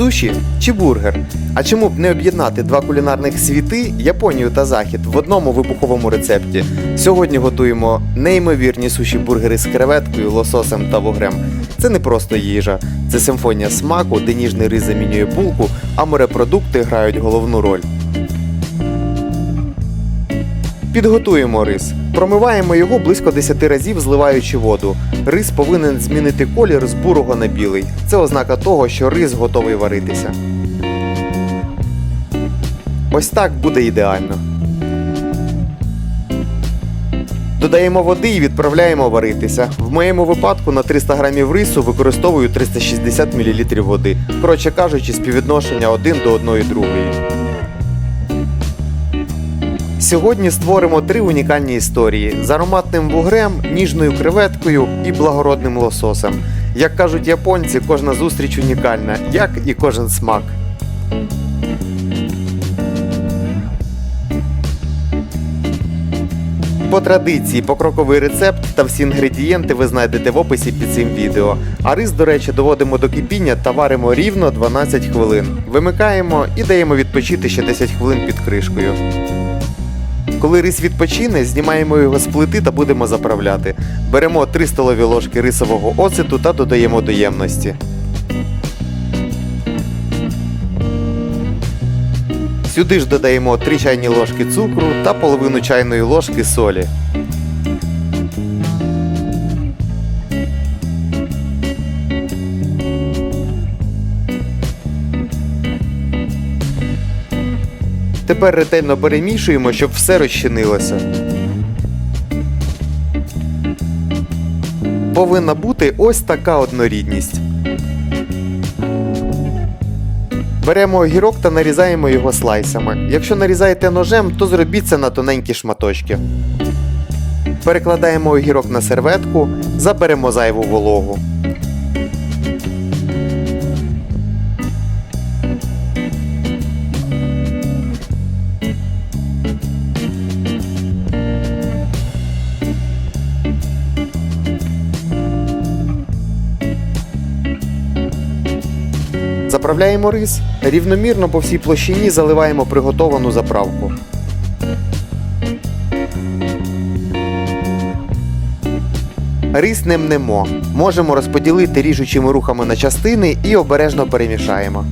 Суші чи бургер? А чому б не об'єднати два кулінарних світи Японію та Захід в одному вибуховому рецепті? Сьогодні готуємо неймовірні суші бургери з креветкою, лососем та вогрем. Це не просто їжа, це симфонія смаку, де ніжний рис замінює булку, а морепродукти грають головну роль. Підготуємо рис. Промиваємо його близько 10 разів, зливаючи воду. Рис повинен змінити колір з бурого на білий. Це ознака того, що рис готовий варитися. Ось так буде ідеально. Додаємо води і відправляємо варитися. В моєму випадку на 300 грамів рису використовую 360 мл води. Коротше кажучи, співвідношення 1 до 1 другої. Сьогодні створимо три унікальні історії з ароматним вугрем, ніжною креветкою і благородним лососем. Як кажуть японці, кожна зустріч унікальна, як і кожен смак. По традиції, покроковий рецепт та всі інгредієнти ви знайдете в описі під цим відео. А рис, до речі, доводимо до кипіння та варимо рівно 12 хвилин. Вимикаємо і даємо відпочити ще 10 хвилин під кришкою. Коли рис відпочине, знімаємо його з плити та будемо заправляти. Беремо 3 столові ложки рисового оцету та додаємо до ємності. Сюди ж додаємо 3 чайні ложки цукру та половину чайної ложки солі. Тепер ретельно перемішуємо, щоб все розчинилося. Повинна бути ось така однорідність. Беремо огірок та нарізаємо його слайсами. Якщо нарізаєте ножем, то зробіть це на тоненькі шматочки. Перекладаємо огірок на серветку, заберемо зайву вологу. Заправляємо рис, рівномірно по всій площині заливаємо приготовану заправку. Рис не мнемо. Можемо розподілити ріжучими рухами на частини і обережно перемішаємо.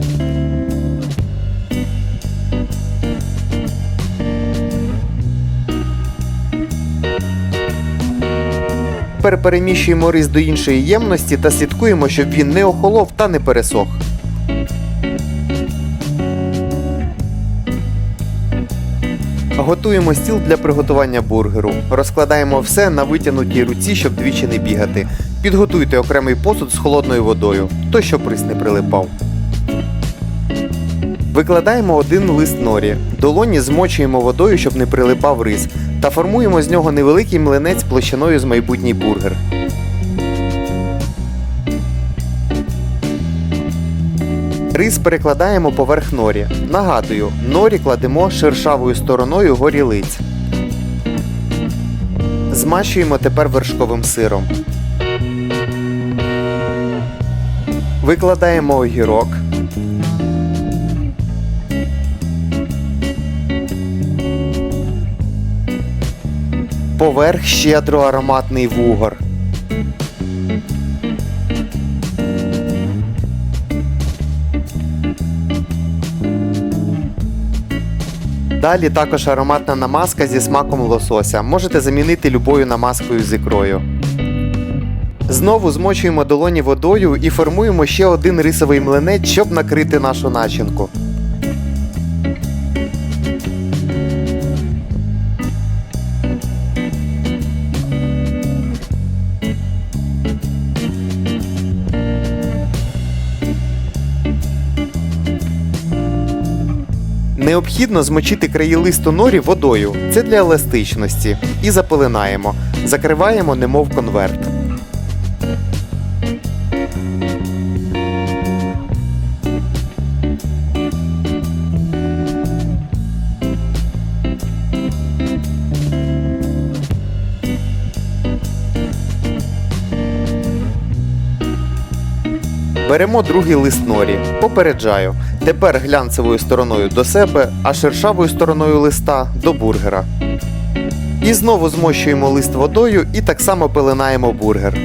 Тепер переміщуємо рис до іншої ємності та слідкуємо, щоб він не охолов та не пересох. Готуємо стіл для приготування бургеру. Розкладаємо все на витягнутій руці, щоб двічі не бігати. Підготуйте окремий посуд з холодною водою, то щоб рис не прилипав. Викладаємо один лист норі. Долоні змочуємо водою, щоб не прилипав рис, та формуємо з нього невеликий млинець площиною з майбутній бургер. Рис перекладаємо поверх норі. Нагадую, норі кладемо шершавою стороною горілиць. Змащуємо тепер вершковим сиром. Викладаємо огірок. Поверх щедро ароматний вугор. Далі також ароматна намазка зі смаком лосося. Можете замінити любою намазкою з ікрою. Знову змочуємо долоні водою і формуємо ще один рисовий млинець, щоб накрити нашу начинку. Необхідно змочити краї листу норі водою. Це для еластичності. І запилинаємо. Закриваємо, немов конверт. Беремо другий лист норі. Попереджаю. Тепер глянцевою стороною до себе, а шершавою стороною листа до бургера. І знову змощуємо лист водою і так само пеленаємо бургер.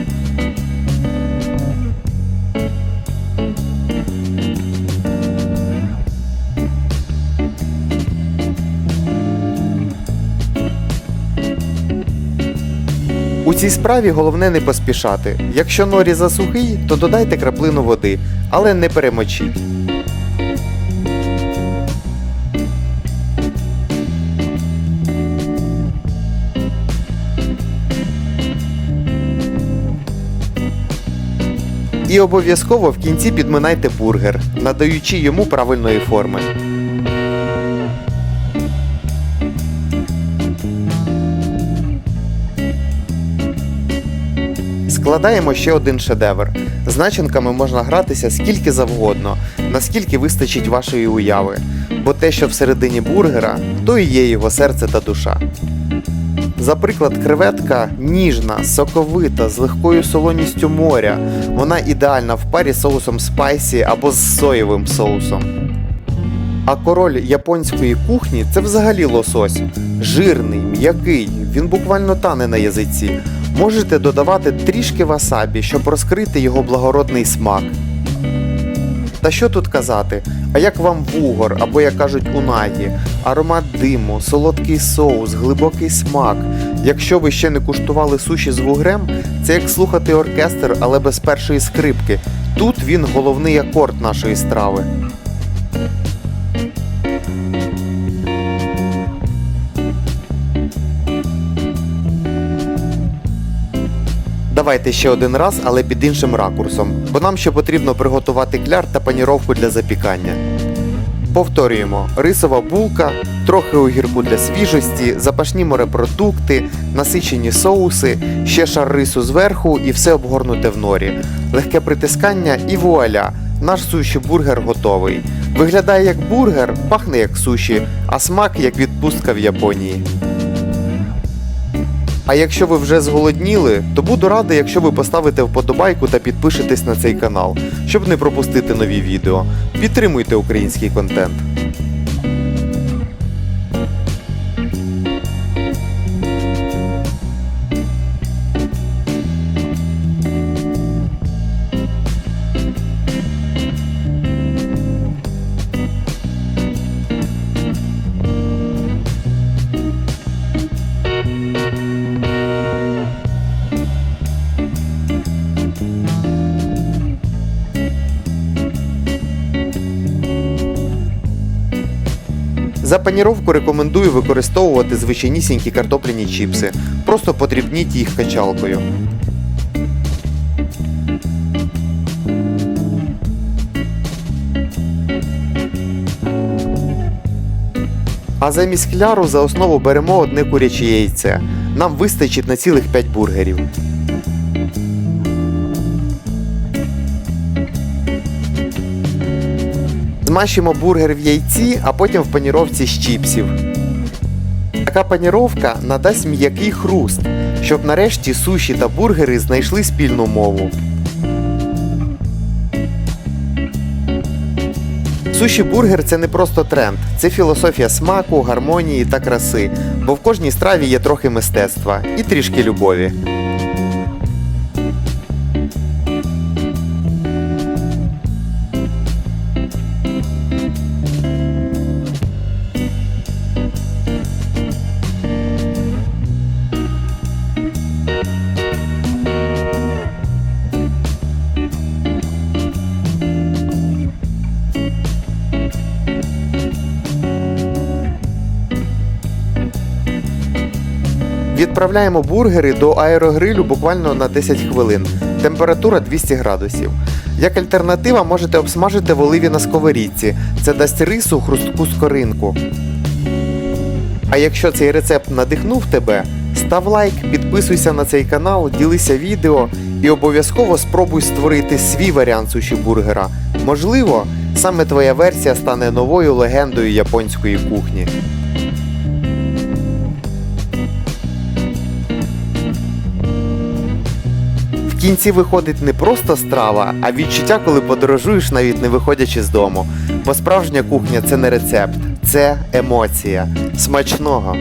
У цій справі головне не поспішати. Якщо норі засухий, то додайте краплину води, але не перемочіть. І обов'язково в кінці підминайте бургер, надаючи йому правильної форми. Складаємо ще один шедевр. З начинками можна гратися скільки завгодно, наскільки вистачить вашої уяви, бо те, що всередині бургера, то і є його серце та душа. За приклад, креветка ніжна, соковита, з легкою солоністю моря. Вона ідеальна в парі з соусом спайсі або з соєвим соусом. А король японської кухні це взагалі лосось. Жирний, м'який, він буквально тане на язиці. Можете додавати трішки васабі, щоб розкрити його благородний смак. Та що тут казати? А як вам вугор, або як кажуть у нагі, аромат диму, солодкий соус, глибокий смак. Якщо ви ще не куштували суші з вугрем, це як слухати оркестр, але без першої скрипки. Тут він головний акорд нашої страви. Давайте ще один раз, але під іншим ракурсом, бо нам ще потрібно приготувати кляр та паніровку для запікання. Повторюємо: рисова булка, трохи огірку для свіжості, запашні морепродукти, насичені соуси, ще шар рису зверху і все обгорнуте в норі. Легке притискання і вуаля! Наш суші бургер готовий. Виглядає як бургер, пахне як суші, а смак як відпустка в Японії. А якщо ви вже зголодніли, то буду радий, якщо ви поставите вподобайку та підпишетесь на цей канал, щоб не пропустити нові відео. Підтримуйте український контент. За паніровку рекомендую використовувати звичайнісінькі картопляні чіпси. Просто подрібніть їх качалкою. А замість кляру за основу беремо одне куряче яйце. Нам вистачить на цілих 5 бургерів. Змащимо бургер в яйці, а потім в паніровці з чіпсів. Така паніровка надасть м'який хруст, щоб нарешті суші та бургери знайшли спільну мову. Суші бургер це не просто тренд, це філософія смаку, гармонії та краси, бо в кожній страві є трохи мистецтва і трішки любові. Відправляємо бургери до аерогрилю буквально на 10 хвилин. Температура 200 градусів. Як альтернатива можете обсмажити в оливі на сковорідці. Це дасть рису хрустку скоринку. А якщо цей рецепт надихнув тебе, став лайк, підписуйся на цей канал, ділися відео і обов'язково спробуй створити свій варіант суші бургера. Можливо, саме твоя версія стане новою легендою японської кухні. Кінці виходить не просто страва, а відчуття, коли подорожуєш, навіть не виходячи з дому. Бо справжня кухня це не рецепт, це емоція. Смачного!